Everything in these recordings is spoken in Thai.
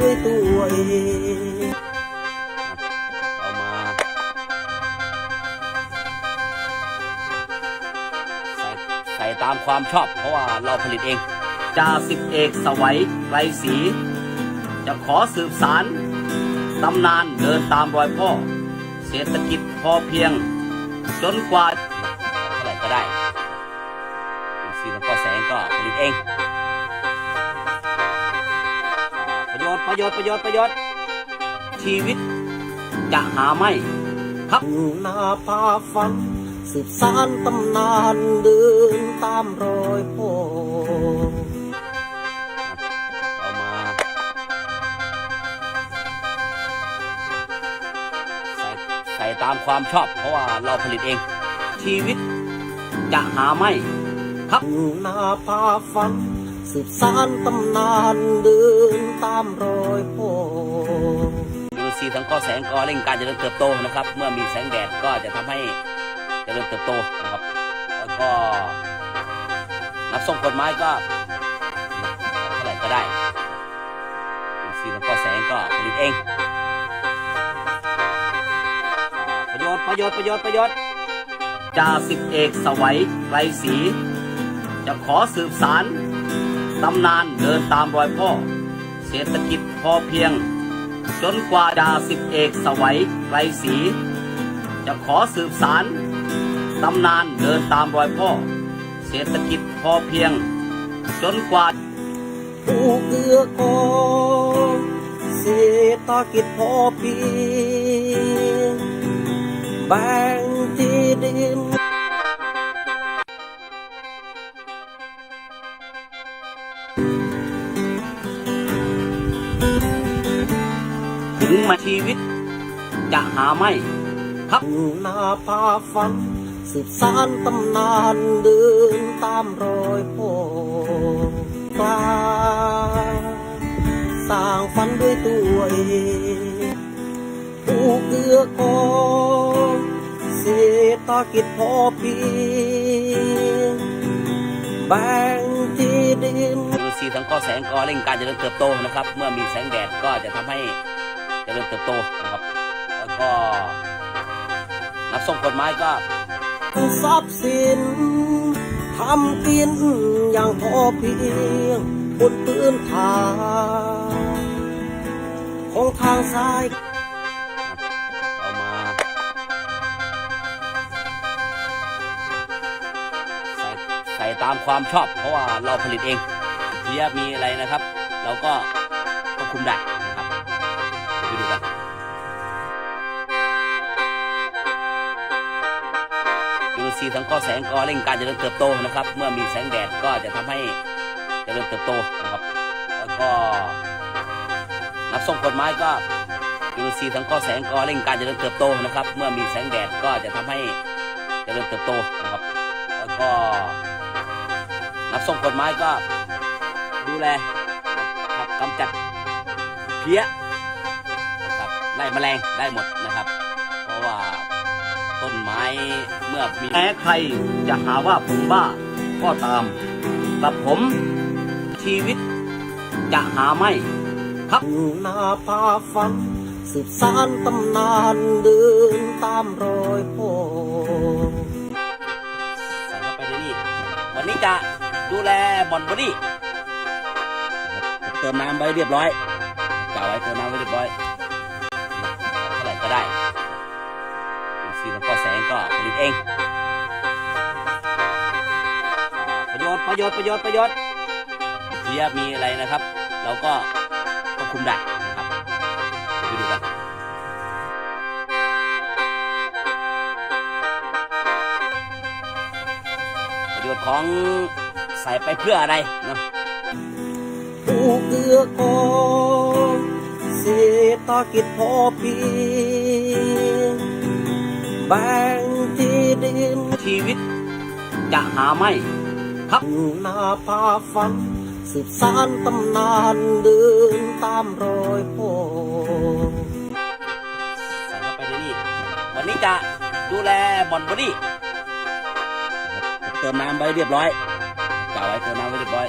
ด้วยตัวเองเรามาใส่ใส่ตามความชอบเพราะว่าเราผลิตเองจ่าสิบเอกสวัยไรศรีจะขอสืบสารตำนานเดินตามรอยพ่อ เศรษฐกิจพอเพียง จนกว่าเท่าไหร่ก็ได้สีหลวงพ่อแสงก็ผลิตเอง ยชน์ประโยชน์ประโยชน์ประโยชน์ชีวิตจะหาไม่ครับหน้าพาฝัน สืบสานตำนานเดินตามรอยพ่อเรามาใส่ใส่ตามความชอบเพราะว่าเราผลิตเอง ชีวิตจะหาไม่ครับหน้าพาฝัน สืบสานตำนานเดินตามรอยพ่อยูซีทั้งข้อแสงก็เร่งการเจริญเติบโตนะครับ เมื่อมีแสงแดดก็จะทำให้เจริญเติบโตนะครับ แล้วก็นับส่งผลไม้ก็เท่าไหร่ก็ได้ยูซีทั้งข้อแสงก็ผลิตเอง ประโยชน์ประโยชน์ประโยชน์ประโยชน์จ่าสิบเอกสวัยไรศรีจะขอสืบสาร ตำนานเดินตามรอยพ่อ เศรษฐกิจพอเพียง จนกว่าดาสิบเอกสวัยไรศรีจะขอสืบสารตำนานเดินตามรอยพ่อ เศรษฐกิจพอเพียง จนกว่า ผู้เกื้อกูลเศรษฐกิจพอเพียงแบ่งที่ดิน มาชีวิต จะหาไม่ครับหน้าพาฝัน สืบสานตำนานเดินตามรอยพ่อกลาสร้างฝันด้วยตัวเองผู้เกื้อกูลเศรษฐกิจพอเพียงแบ่งที่ดินยูซีทั้งข้อแสงก็เร่งการเจริญเติบโตนะครับ เมื่อมีแสงแดดก็จะทำให้ เจริญเติบโตนะครับ แล้วก็นับส่งผลไม้ก็ทรัพย์สินทำกินอย่างพอเพียงบนพื้นฐานของทางซ้ายเรามาใส่ใส่ตามความชอบเพราะว่าเราผลิตเองเพียมีอะไรนะครับ เราก็ควบคุมได้ ซีทั้งข้อแสงก็เร่งการเจริญเติบโตนะครับ เมื่อมีแสงแดดก็จะทำให้เจริญเติบโตนะครับ แล้วก็นับส่งผลไม้ก็อินทรีย์ทั้งข้อแสงก็เร่งการเจริญเติบโตนะครับ เมื่อมีแสงแดดก็จะทำให้เจริญเติบโตนะครับ แล้วก็นับส่งผลไม้ก็ดูแลครับกำจัดเพี้ยนะครับไล่แมลงได้หมดนะครับ ต้นไม้เมื่อมีแม้ใครจะหาว่าผมบ้าก็ตาม กับผมชีวิตจะหาไม่ครับหน้าพาฝัน สืบสานตำนานเดินตามรอยพ่อใส่เข้าไปในนี่วันนี้จะดูแลบอนบอดี้เติมน้ำไว้เรียบร้อยกล่าวไว้เติมน้ำไว้เรียบร้อย เป็นสีหลวงพ่อแสงก็ผลิตเอง ประโยชน์ประโยชน์ประโยชน์ประโยชน์เพียมีอะไรนะครับ เราก็ควบคุมได้นะครับไปดูกันประโยชน์ของใส่ไปเพื่ออะไรเนาะผู้เกื้อกูลเศรษฐกิจพอเพียง แบ่งที่ดินชีวิต จะหาไม่ครับหน้าพาฝัน สืบสานตำนานเดินตามรอยพ่อใส่เข้าไปในนี่วันนี้จะดูแลบอนบอดี้เติมน้ำไว้เรียบร้อยกล่าวไว้เติมน้ำไว้เรียบร้อย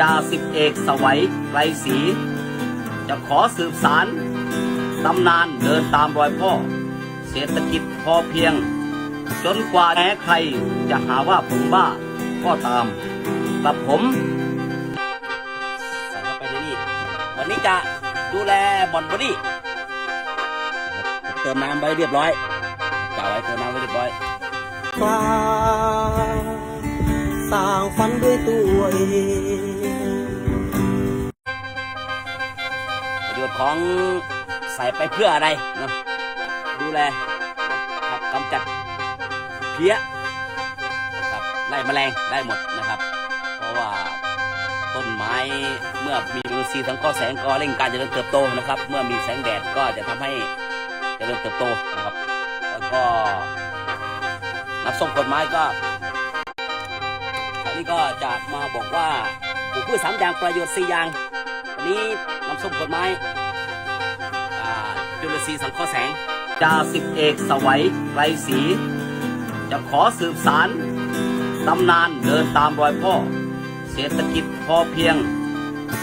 จ่าสิบเอกสวัยไรศรีจะขอสืบสารตำนานเดินตามรอยพ่อ เศรษฐกิจพอเพียง จนกว่าแม้ใครจะหาว่าผมบ้าก็ตามกับผมใส่เข้าไปในนี่วันนี้จะดูแลบอนบอดี้เติมน้ำไว้เรียบร้อยกล่าวไว้เติมน้ำไว้เรียบร้อยฟ้าสร้างฝันด้วยตัวเองประโยชน์ของใส่ไปเพื่ออะไรเนาะ ดูแลครับกำจัดเพี้ยนะครับไล่แมลงได้หมดนะครับ เพราะว่าต้นไม้เมื่อมีวิตามินซีทั้งข้อแสงก็เร่งการเจริญเติบโตนะครับ เมื่อมีแสงแดดก็จะทำให้เจริญเติบโตนะครับ แล้วก็นับส่งผลไม้ก็อันนี้ก็จะมาบอกว่าปลูกพืชสามอย่างประโยชน์สี่อย่างวันนี้น้ำส้มผลไม้จุลทรีสังเคราะห์แสง จ่าสิบเอกสวัยไกรศรีจะขอสืบสารตำนานเดินตามรอยพ่อ เศรษฐกิจพอเพียง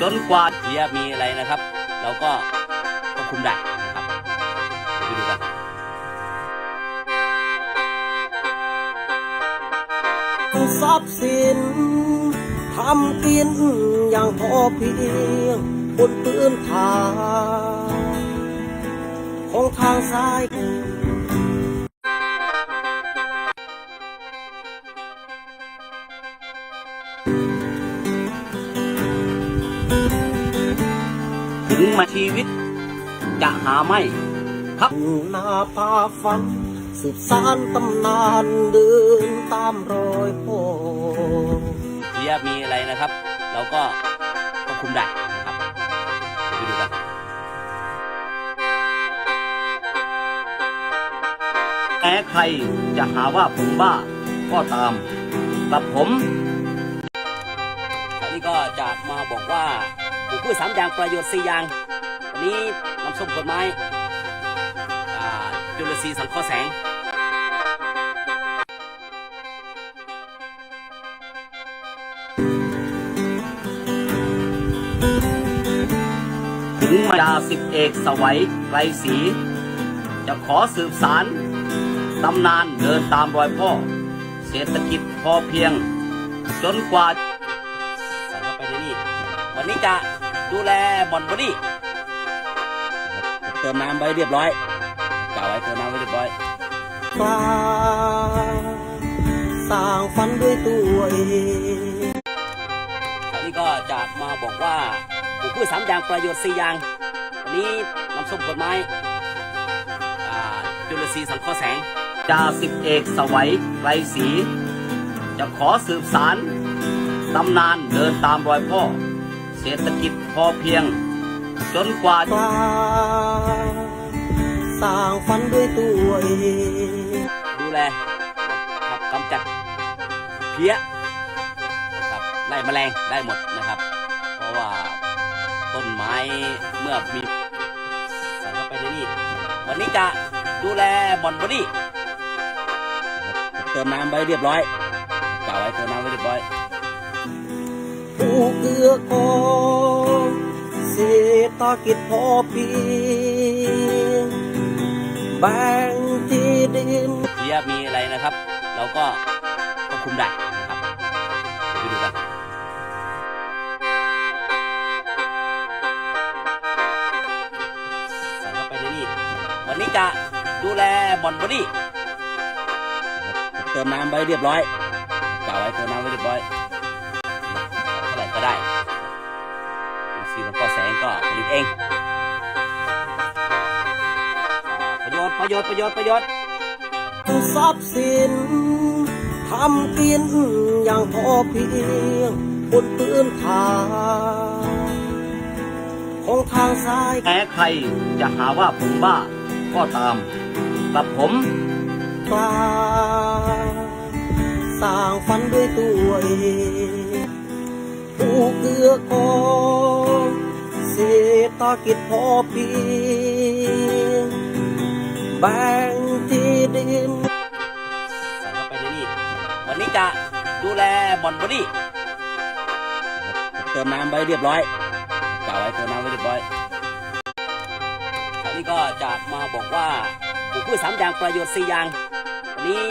จนกว่าเทียมีอะไรนะครับ เราก็ควบคุมได้นะครับไปดูกันทรัพย์สินทำกินอย่างพอเพียงบนพื้นฐาน ของทางซ้ายถึงมาชีวิต จะหาไม่ครับหน้าพาฟังสืบสานตำนานเดินตามรอยพ่อเทียมีอะไรนะครับ เราก็ควบคุมได้ แม้ใครจะหาว่าผมบ้าก็ตามกับผมอันนี้ก็จะมาบอกว่าปลูกพืชสามอย่างประโยชน์สี่อย่างวันนี้น้ำส้มผลไม้อ่าจุลทรีย์สังเคราะห์แสงถึงมาจ่าสิบเอกสวัยไกรศรีจะขอสืบสาร ตำนานเดินตามรอยพ่อ เศรษฐกิจพอเพียง จนกว่าใส่เข้าไปในนี่วันนี้จะดูแลบอนบอดี้เติมน้ำไว้เรียบร้อยกล่าวไว้เติมน้ำไว้เรียบร้อยฟ้าสร้างฝันด้วยตัวเองอันนี้ก็จะมาบอกว่าปลูกพืชสามอย่างประโยชน์สี่อย่างวันนี้น้ำส้มผลไม้อ่าจุลทรีย์สังเคราะห์แสง จ่าสิบเอกสวัยไกรศรีจะขอสืบสารตำนานเดินตามรอยพ่อ เศรษฐกิจพอเพียง จนกว่าฟ้าสร้างฝันด้วยตัวเองดูแลครับกำจัดเพี้ยนะครับไล่แมลงได้หมดนะครับ เพราะว่าต้นไม้เมื่อมีใส่เข้าไปในนี่วันนี้จะดูแลบอนบอดี้ เติมน้ำไว้เรียบร้อยกล่าวไว้เติมน้ำไว้เรียบร้อยผู้เกื้อกองเศรษฐกิจพอเพียงแบ่งที่ดินเพี้ยมีอะไรนะครับ เราก็ควบคุมได้นะครับเดี๋ยวไปดูกันใส่เข้าไปในนี่วันนี้จะดูแลบอนบอดี้ เติมน้ำไว้เรียบร้อยกล่าวไว้เติมน้ำไว้เรียบร้อยเท่าไหร่ก็ได้สีน้ำก็แสงก็ผลิตเอง ประโยชน์ประโยชน์ประโยชน์ประโยชน์ทรัพย์สินทำกินอย่างพอเพียงบนพื้นฐานของทางซ้ายแม้ใครจะหาว่าผมบ้าก็ตาม กับผมฟ้า่างฝันด้วยตัวเองผู้เกื้อกองเศรษฐกิจพอเพียงแบ่งที่ดินใส่เข้าไปในนี่วันนี้จะดูแลบอนบอดี้เติมน้ำไว้เรียบร้อยกล่าวไว้เติมน้ำไว้เรียบร้อยวันนี้ก็จะมาบอกว่าปลูกพืชสามอย่างประโยชน์สี่อย่างวันนี้